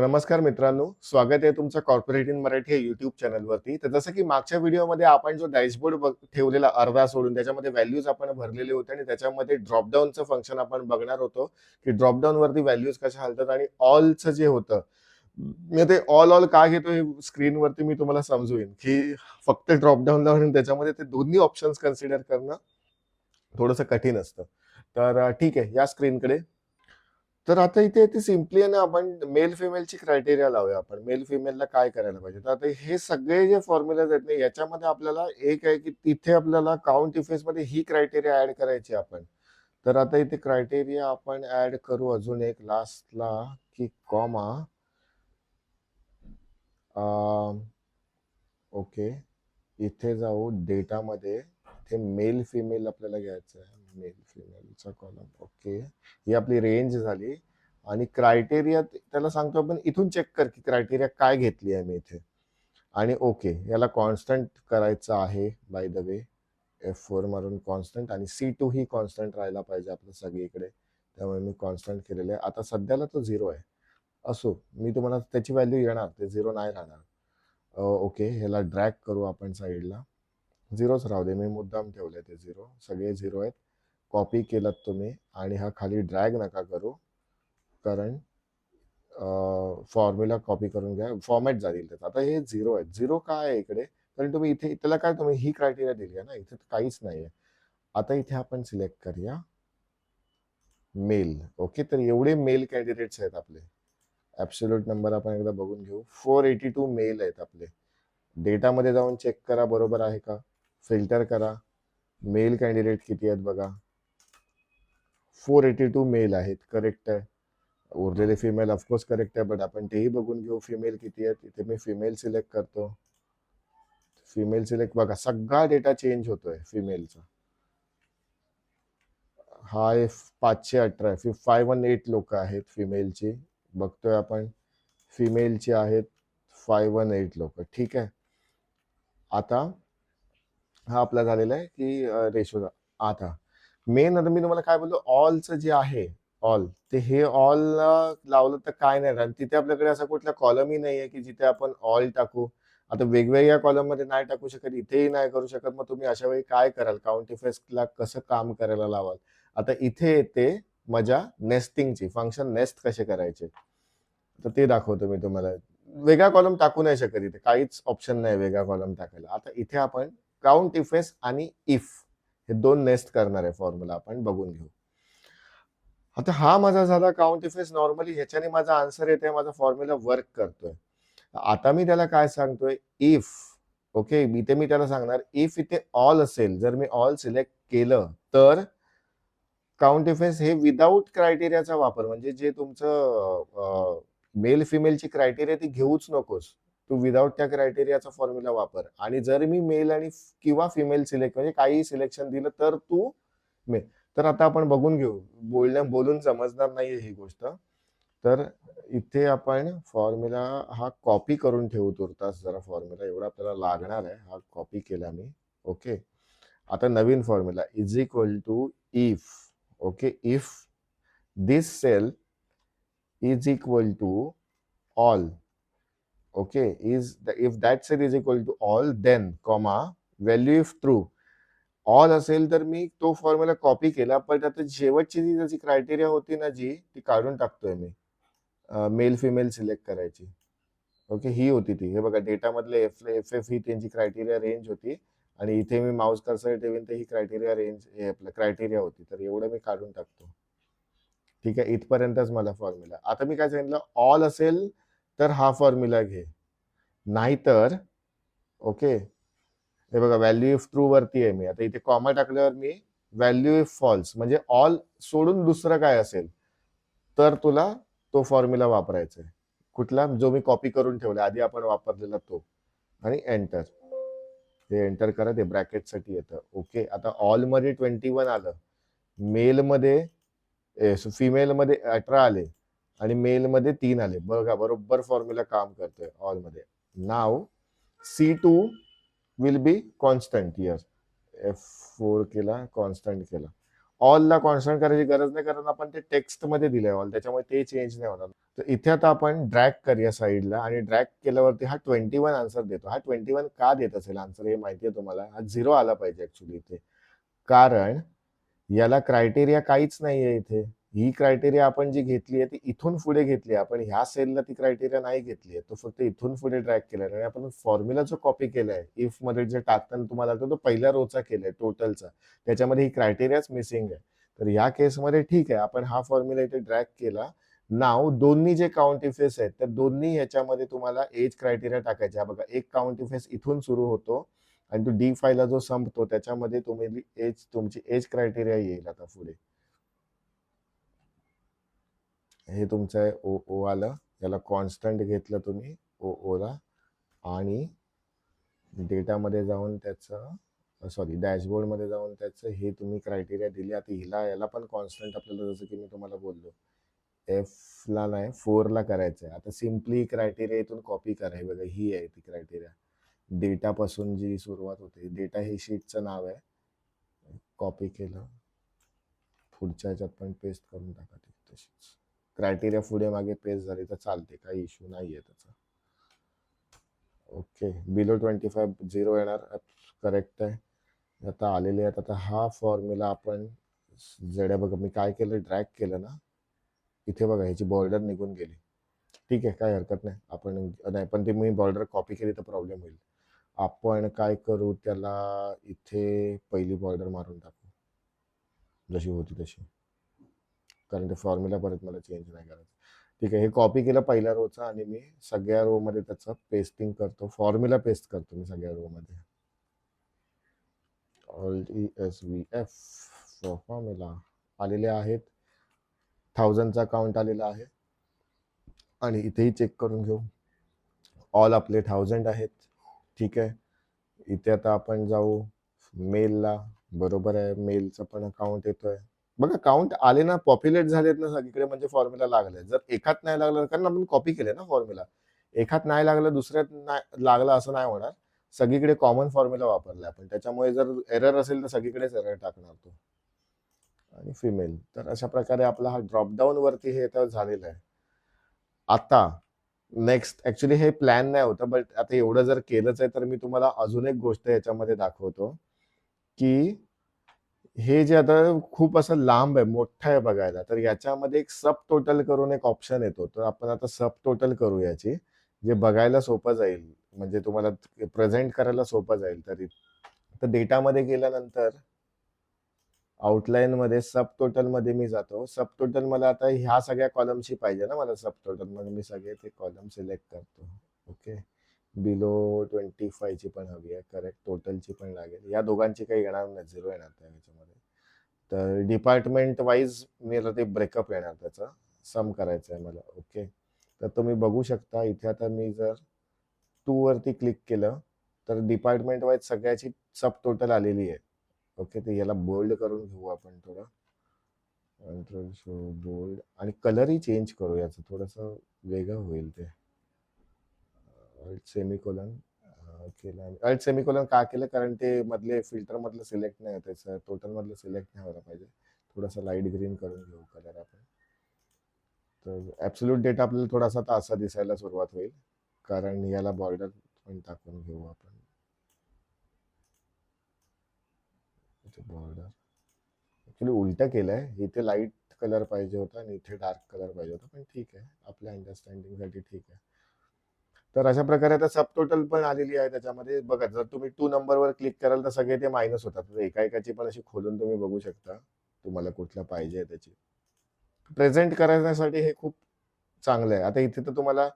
तर नमस्कार मित्रांनो स्वागत आहे तुमचं कॉर्पोरेट इन मराठी या युट्यूब चॅनलवरती तर जसं की मागच्या व्हिडिओमध्ये आपण जो डॅशबोर्ड ठेवलेला अर्धा सोडून त्याच्यामध्ये व्हॅल्यूज आपण भरलेले होते आणि त्याच्यामध्ये ड्रॉपडाऊनचं फंक्शन आपण बघणार होतो की ड्रॉपडाऊनवरती व्हॅल्यूज कशा हलतात आणि ऑलचं जे होतं. मी ते ऑल ऑल का घेतो हे स्क्रीनवरती मी तुम्हाला समजून की फक्त ड्रॉपडाऊनला लावून त्याच्यामध्ये ते दोन्ही ऑप्शन्स कन्सिडर करणं थोडंसं कठीण असतं. तर ठीक आहे या स्क्रीनकडे तर आता इथे ते सिम्पली आहे ना आपण मेल फिमेलची क्रायटेरिया लावूया आपण. मेल फिमेलला काय करायला पाहिजे? तर आता हे सगळे जे फॉर्म्युलाज आहेत ना याच्यामध्ये आपल्याला एक आहे की तिथे आपल्याला काउंट इफेक्टमध्ये ही क्रायटेरिया ऍड करायची आपण. तर आता इथे क्रायटेरिया आपण ऍड करू अजून एक लास्टला की कॉमा. ओके. इथे जाऊ डेटामध्ये. इथे मेल फिमेल आपल्याला घ्यायचं आहे. मेल फिमेलचा कॉलम ओके ही आपली रेंज झाली. आणि क्रायटेरिया त्याला सांगतो आपण इथून चेक कर की क्रायटेरिया काय घेतली आहे मी इथे. आणि ओके याला कॉन्स्टंट करायचं आहे by the way F four मारून कॉन्स्टंट आणि सी टू ही कॉन्स्टंट राहायला पाहिजे आपलं सगळीकडे. त्यामुळे मी कॉन्स्टंट केलेलं आहे. आता सध्याला तो झिरो आहे. असो मी तुम्हाला त्याची व्हॅल्यू येणार ते झिरो नाही राहणार. ओके ह्याला ड्रॅग करू आपण साईडला झिरोच राहू दे मी मुद्दाम ठेवले ते झिरो सगळे झिरो आहेत. कॉपी केलात तुम्ही आणि हा खाली ड्रॅग नका करू. कारण फॉर्म्युला कॉपी करून घ्या. फॉर्मॅट जाईल त्याचा आता हे झिरो आहे झिरो काय आहे इकडे? कारण तुम्ही इथे त्याला काय तुम्ही ही क्रायटेरिया दिली आहे ना? इथे तर काहीच नाही आहे आता इथे आपण सिलेक्ट करूया. मेल ओके तर एवढे मेल कॅन्डिडेट्स आहेत आपले. ॲब्सोल्यूट नंबर आपण एकदा बघून घेऊ. फोर एटी टू मेल आहेत आपले. डेटामध्ये जाऊन चेक करा. बरोबर आहे का? फिल्टर करा. मेल कॅन्डिडेट किती आहेत बघा. फोर एटी टू मेल आहेत करेक्ट आहे. उरलेले फिमेल ऑफकोर्स करेक्ट आहे बट आपण तेही बघून घेऊ फिमेल किती आहेत. इथे मी फिमेल सिलेक्ट करतो. फिमेल सिलेक्ट बघा, सगळा डेटा चेंज होतोय फिमेलचा हा आहे पाचशे अठरा आहे. फाय वन एट लोक आहेत फिमेलची बघतोय आपण. फिमेलची आहेत फाय वन एट लोक. ठीक आहे. आता हा आपला झालेला आहे की रेशोचा. आता मेन आता मी तुम्हाला काय बोलतो ऑलचं जे आहे ऑल ते हे ऑल लावलं तर काय नाही. राहत तिथे आपल्याकडे असा कुठला कॉलमही नाही आहे की जिथे आपण ऑल टाकू. आता वेगवेगळ्या कॉलममध्ये नाही टाकू शकत इथेही नाही करू शकत. मग तुम्ही अशा वेळी काय कराल? काउंट फेस्टला कसं काम करायला लावाल? आता इथे येते मजा नेस्टिंगची फंक्शन नेस्ट कसे करायचे? तर ते दाखवतो मी तुम्हाला. वेगळा कॉलम टाकू नाही शकत इथे. काहीच ऑप्शन नाही वेगळा कॉलम टाकायला. आता इथे आपण काउंट इफेस आणि इफ हे दोन नेस्ट करणार आहे फॉर्म्युला आपण बघून घेऊ. आता हा माझा झाला काउंट इफेस नॉर्मली ह्याच्याने माझा आन्सर येते माझा फॉर्म्युला वर्क करतोय. आता मी त्याला काय सांगतोय? इफ ओके इथे मी त्याला सांगणार. इफ इथे ऑल असेल जर मी ऑल सिलेक्ट केलं तर काउंट इफेस हे विदाऊट क्रायटेरियाचा वापर म्हणजे जे तुमचं मेल फिमेलची क्रायटेरिया ती घेऊच नकोस. तू विदाऊट त्या क्रायटेरियाचा फॉर्म्युला वापर. आणि जर मी मेल आणि किंवा फिमेल सिलेक्ट म्हणजे काही सिलेक्शन दिलं तर तू मेल तर आता आपण बघून घेऊ. बोलण्या बोलून समजणार नाहीये ही गोष्ट. तर इथे आपण फॉर्म्युला हा कॉपी करून ठेवू तुर्तास. जरा फॉर्म्युला एवढा आपल्याला लागणार आहे. हा कॉपी केला मी. ओके आता नवीन formula is equal to if okay if this cell is equal to all okay is the, if that set is equal to all then comma value if true. All असेल तर मी तो formula copy केला पण आता शेवटची जी त्याची criteria होती ना जी ती काढून टाकतोय मी. मेल फिमेल सिलेक्ट करायची. ओके ही होती ती. हे बघा डेटामधले एफ एफ एफ ही त्यांची क्रायटेरिया रेंज होती. आणि इथे मी माउस कर्सर ठेवीन तर ही क्रायटेरिया रेंज हे आपलं क्रायटेरिया होती. तर एवढं मी काढून टाकतो. ठीक आहे इथपर्यंतच मला फॉर्म्युला आता मी काय सांगितलं? ऑल असेल तर हा फॉर्म्युला घे. नाहीतर ओके हे बघा व्हॅल्यू इफ ट्रू वरती आहे मी. आता इथे कॉमा टाकल्यावर मी व्हॅल्यू इफ फॉल्स म्हणजे ऑल सोडून दुसरं काय असेल? तर तुला तो फॉर्म्युला वापरायचा आहे. कुठला? जो मी कॉपी करून ठेवला. आधी आपण वापरलेला तो. आणि एंटर हे एंटर करा ते ब्रॅकेटसाठी येतं. ओके आता ऑलमध्ये ट्वेंटी वन आलं. मेल मध्ये eh, फिमेल मध्ये अठरा आले. आणि मेल मध्ये तीन आले. बघा बरोबर फॉर्म्युला काम करतोय ऑलमध्ये नाव C two will be constant year F four केला कॉन्स्टंट केला. ऑलला कॉन्स्टंट करायची गरज नाही कारण आपण ते टेक्स्टमध्ये दिलंय ऑल त्याच्यामुळे ते चेंज नाही होणार. तर इथे आता आपण ड्रॅग करूया साईडला आणि ड्रॅग केल्यावरती हा ट्वेंटी वन आन्सर देतो. हा ट्वेंटी वन का देत असेल? आन्सर हे माहिती आहे तुम्हाला. हा झिरो आला पाहिजे ऍक्च्युली इथे. कारण याला क्रायटेरिया काहीच नाहीये इथे. ही क्रायटेरिया आपण जी घेतली आहे ती इथून पुढे घेतली आहे. आपण ह्या सेलला ती क्रायटेरिया नाही घेतली आहे. तो फक्त इथून पुढे ट्रॅक केलाय आणि आपण फॉर्म्युला जो कॉपी केलाय इफमध्ये जे टाकताना तुम्हाला तो पहिल्या रोचा केलाय टोटलचा त्याच्यामध्ये ही क्रायटेरियाच मिसिंग आहे. तर या केसमध्ये ठीक आहे. आपण हा फॉर्म्युला इथे ट्रॅक केला. नाव दोन्ही जे काउंट इफेस आहेत त्या दोन्ही ह्याच्यामध्ये तुम्हाला एज क्रायटेरिया टाकायचा. आहे. बघा एक काउंट इफेस इथून सुरू होतो आणि तो डी फायला जो संपतो त्याच्यामध्ये तुम्ही एज तुमची एज क्रायटेरिया येईल आता पुढे. हे तुमचं आहे ओ ओ आलं याला कॉन्स्टंट घेतलं तुम्ही ओ ओला. आणि डेटामध्ये जाऊन त्याचं सॉरी डॅशबोर्डमध्ये जाऊन त्याचं हे तुम्ही क्रायटेरिया दिली. आता हिला याला पण कॉन्स्टंट आपल्याला जसं की मी तुम्हाला बोललो एफला नाही फोरला करायचं आहे आता सिम्पली क्रायटेरिया इथून कॉपी करा. बघा ही आहे ती क्रायटेरिया डेटापासून जी सुरुवात होते डेटा हे शीटचं नाव आहे. कॉपी केलं. पुढच्या ह्याच्यात पण पेस्ट करून टाका ती तशीच. क्रायटेरिया पुढे मागे पेस्ट झाली तर चालते काही इश्यू नाही आहे त्याचा. Okay below twenty five zero येणार करेक्ट आहे. आता आलेले आहेत आता हा फॉर्म्युला आपण जड्या बघा मी काय केलं ड्रॅग केलं ना इथे बघा ह्याची बॉर्डर निघून गेली. ठीक आहे काय हरकत नाही. आपण नाही पण ते मी बॉर्डर कॉपी केली तर प्रॉब्लेम होईल. आपण काय करू त्याला इथे पहिली बॉर्डर मारून टाकू. जशी होती तशी. कारण ते फॉर्म्युला परत मला चेंज नाही करायचं ठीक आहे हे कॉपी केलं पहिल्या रोचं आणि मी सगळ्या रो मध्ये त्याचं पेस्टिंग करतो. फॉर्म्युला पेस्ट करतो मी सगळ्या रो मध्ये. E S V F formula आलेले आहेत. थाउजंडचा काउंट आलेला आहे. आणि इथेही चेक करून घेऊ. ऑल आपले थाउजंड आहेत. ठीक आहे. इथे आता आपण जाऊ. मेलला बरोबर आहे. मेलचं पण अकाउंट येतोय. बघा काउंट आले ना पॉप्युलेट झालेत ना सगळीकडे म्हणजे फॉर्म्युला लागलाय. जर एकात नाही लागलं कारण आपण कॉपी केले ना फॉर्म्युला एकात नाही लागलं दुसऱ्यात नाही लागलं असं नाही होणार. सगळीकडे कॉमन फॉर्म्युला वापरला आपण. त्याच्यामुळे जर एरर असेल तर सगळीकडेच एरर टाकणार तो. आणि फिमेल तर अशा प्रकारे आपला हा ड्रॉपडाऊन वरती हे तर झालेलं आहे. आता नेक्स्ट ऍक्च्युली हे प्लॅन नाही होतं बट आता एवढं जर केलंच आहे तर मी तुम्हाला अजून एक गोष्ट याच्यामध्ये दाखवतो की हे जे आता खूप असं लांब आहे मोठं आहे बघायला तर याच्यामध्ये एक सब टोटल करून एक ऑप्शन येतो. तर आपण आता सब टोटल करू याची. जे बघायला सोपं जाईल म्हणजे तुम्हाला प्रेझेंट करायला सोपं जाईल तरी तर डेटामध्ये गेल्यानंतर आउटलाईन मध्ये सब टोटलमध्ये मी जातो. सब टोटल मला आता ह्या सगळ्या कॉलमची पाहिजे ना मला सब टोटलमध्ये मी सगळे ते कॉलम सिलेक्ट करतो. ओके बिलो ट्वेंटी फायची पण हवी आहे करेक्ट टोटलची पण लागेल. या दोघांची काही येणार नाही झिरो येणार त्या ह्याच्यामध्ये. तर डिपार्टमेंट वाईज आता ते ब्रेकअप येणार त्याचा. सम करायचं आहे मला ओके तर तुम्ही बघू शकता इथे आता मी जर टू वरती क्लिक केलं तर डिपार्टमेंट वाईज सगळ्याची सब टोटल आलेली आहे. ओके तर याला बोल्ड करून घेऊ आपण थोडं. कंट्रोल शो बोल्ड आणि कलरही चेंज करू याचं थोडंसं वेगळं होईल ते. अल्ट सेमिकोलन केलं अल्ट सेमिकोलन का केलं, कारण ते मधले फ़िल्टर मधलं सिलेक्ट नाही त्याचं टोटल मधलं सिलेक्ट नाही व्हायला पाहिजे. थोडासा लाईट ग्रीन करून घेऊ कलर आपण. तर ॲब्सोल्यूट डेटा आपल्याला थोडासा आता असा दिसायला सुरुवात होईल. कारण याला बॉर्डर पण टाकून घेऊ आपण. बॉर्डर ऍक्च्युली उलट केलंय. इथे लाईट कलर पाहिजे होता आणि इथे डार्क कलर पाहिजे होता, पण ठीक आहे. आपल्या अंडरस्टँडिंगसाठी ठीक आहे. तर अशा प्रकारे आता सब टोटल पण आलेली आहे त्याच्यामध्ये. बघा जर तुम्ही टू नंबरवर क्लिक कराल तर सगळे ते मायनस होतात. एकाएकाची एका एकाची पण अशी खोलून तुम्ही बघू शकता. तुम्हाला कुठला पाहिजे त्याची. प्रेझेंट करण्यासाठी हे खूप चांगलं आहे. आता इथे तर तुम्हाला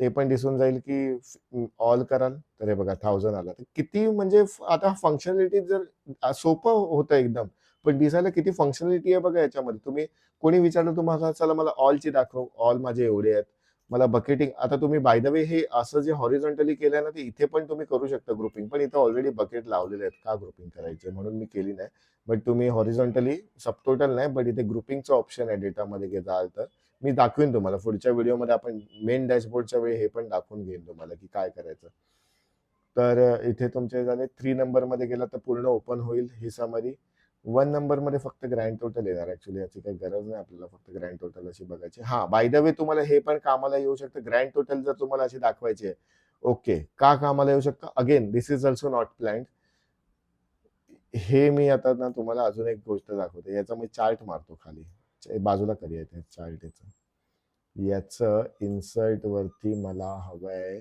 ते पण दिसून जाईल की ऑल कराल. तर हे बघा थाउजंड आला. तर किती म्हणजे आता फंक्शनॅलिटी जर सोपं होतं एकदम पण दिसायला किती फंक्शनॅलिटी आहे बघा याच्यामध्ये. तुम्ही कोणी विचारलं तुम्हाला चला मला ऑलची दाखव. ऑल माझे एवढे आहेत. मला बकेटिंग आता तुम्ही बाय द वे हे असं जे हॉरिझॉन्टली आहे ना ते इथे पण तुम्ही करू शकता ग्रुपिंग पण इथे ऑलरेडी बकेट लावलेले आहेत. का ग्रुपिंग करायचे? म्हणून मी केली नाही. बट तुम्ही हॉरिझॉन्टली सबटोटल नाही बट इथे ग्रुपिंगचं ऑप्शन आहे डेटामध्ये घेताल तर. मी दाखवीन तुम्हाला. पुढच्या व्हिडिओमध्ये आपण मेन डॅशबोर्डच्या वेळी हे पण दाखवून घेईन तुम्हाला की काय करायचं. तर इथे तुमचे झाले थ्री नंबरमध्ये गेला तर पूर्ण ओपन होईल ही समरी वन नंबरमध्ये फक्त ग्रँड टोटल येणार ऍक्च्युली याची काही गरज नाही आपल्याला फक्त ग्रँड टोटल अशी बघायची. हा बाय द वे तुम्हाला हे पण कामाला येऊ शकतं. ग्रँड टोटल जर तुम्हाला अशी दाखवायची आहे ओके. का कामाला येऊ शकतं? Again this is also not planned हे मी आता ना तुम्हाला अजून एक गोष्ट दाखवते. याचा मी चार्ट मारतो खाली. बाजूला करूया ते चार्ट याचं. याचं इन्सर्ट वरती मला हवंय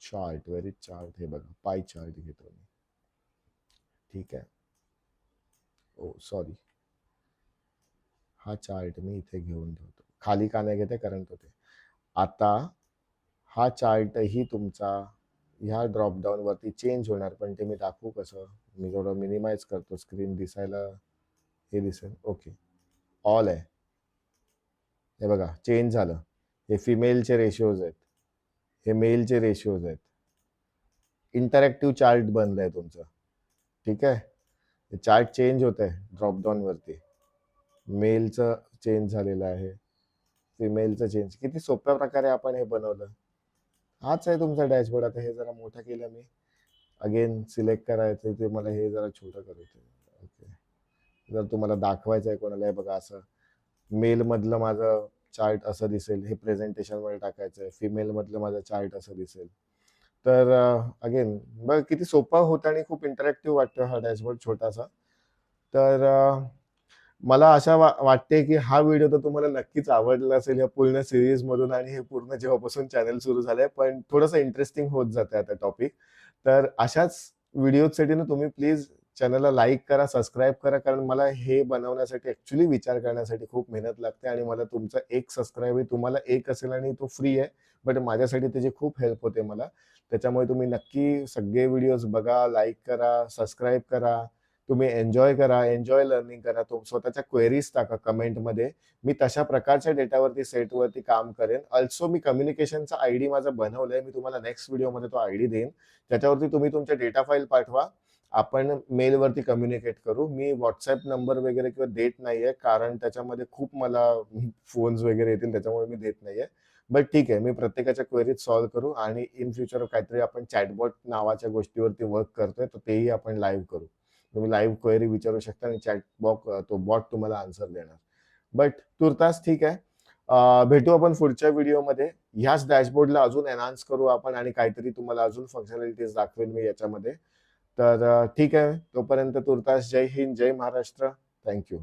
चार्ट व्हेरी चार्ट हे बघा पाय चार्ट घेतो मी. ठीक आहे. ओ सॉरी हा चार्ट मी इथे घेऊन ठेवतो. खाली का नाही घेते? कारण होते. आता हा चार्टही तुमचा ह्या ड्रॉपडाऊन वरती चेंज होणार पण ते मी दाखवू कसं? मी थोडं मिनिमाइज करतो. स्क्रीन दिसायला हे दिसेल. ओके ऑल आहे. हे बघा चेंज झालं. हे फिमेलचे रेशिओज आहेत. हे मेलचे रेशिओज आहेत. इंटरॅक्टिव्ह चार्ट बनलं आहे तुमचं. ठीक आहे? चार्ट चेंज होत आहे ड्रॉपडाऊनवरती मेलचं चेंज झालेलं आहे. फिमेलचं चेंज. किती सोप्या प्रकारे आपण हे बनवलं. हाच आहे तुमचा डॅशबोर्ड आता हे जरा मोठं केलं मी. अगेन सिलेक्ट करायचं ते मला हे जरा छोटं करायचं ओके जर तुम्हाला दाखवायचं आहे कोणाला हे बघा असं. मेलमधलं माझं चार्ट असं दिसेल. हे प्रेझेंटेशनमध्ये टाकायचं आहे. फिमेलमधलं माझं चार्ट असं दिसेल. तर अगेन बघ किती सोपा होतं आणि खूप इंटरॅक्टिव्ह वाटतो हा डॅशबोर्ड छोटासा. तर मला अशा वा वाटते की हा व्हिडिओ तर तुम्हाला नक्कीच आवडला असेल या पूर्ण सिरीजमधून आणि हे पूर्ण जेव्हापासून चॅनल सुरू झालंय पण थोडंसं इंटरेस्टिंग होत जाते आता टॉपिक तर अशाच व्हिडिओसाठी ना तुम्ही प्लीज चॅनलला लाईक करा सबस्क्राईब करा कारण मला हे बनवण्यासाठी ॲक्च्युली विचार करण्यासाठी खूप मेहनत लागते आणि मला तुमचा एक सबस्क्राईब तुम्हाला एक असेल आणि तो फ्री आहे बट माझ्यासाठी त्याची खूप हेल्प होते मला. त्याच्यामुळे तुम्ही नक्की सगळे व्हिडिओज बघा लाईक करा सबस्क्राईब करा तुम्ही एन्जॉय करा एन्जॉय लर्निंग करा. तुम स्वतःच्या क्वेरीज टाका कमेंटमध्ये मी तशा प्रकारच्या डेटावरती सेटवरती काम करेन. ऑल्सो मी कम्युनिकेशनचा आय डी माझा बनवलाय. मी तुम्हाला नेक्स्ट व्हिडिओमध्ये तो आय डी देईन. त्याच्यावरती तुम्ही तुमच्या डेटा फाईल पाठवा. आपण मेलवरती कम्युनिकेट करू. मी व्हॉट्सअप नंबर वगैरे किंवा देत नाही आहे कारण त्याच्यामध्ये खूप मला फोन्स वगैरे येतील त्याच्यामुळे मी देत नाही आहे बट ठीक आहे मी प्रत्येकाच्या क्वेरीज सॉल्व्ह करू आणि इन फ्युचर काहीतरी आपण चॅटबॉट नावाच्या गोष्टीवरती वर्क करतोय तर तेही आपण लाईव्ह करू. तुम्ही लाईव्ह क्वेरी विचारू शकता आणि चॅट बॉक तो बॉट तुम्हाला आन्सर देणार. बट तुर्तास ठीक आहे भेटू आपण पुढच्या व्हिडिओमध्ये ह्याच डॅशबोर्डला अजून एनहान्स करू आपण आणि काहीतरी तुम्हाला अजून फंक्शनॅलिटीज दाखवेन मी याच्यामध्ये. तर ठीक आहे तोपर्यंत तुर्तास जय हिंद जय महाराष्ट्र. Thank you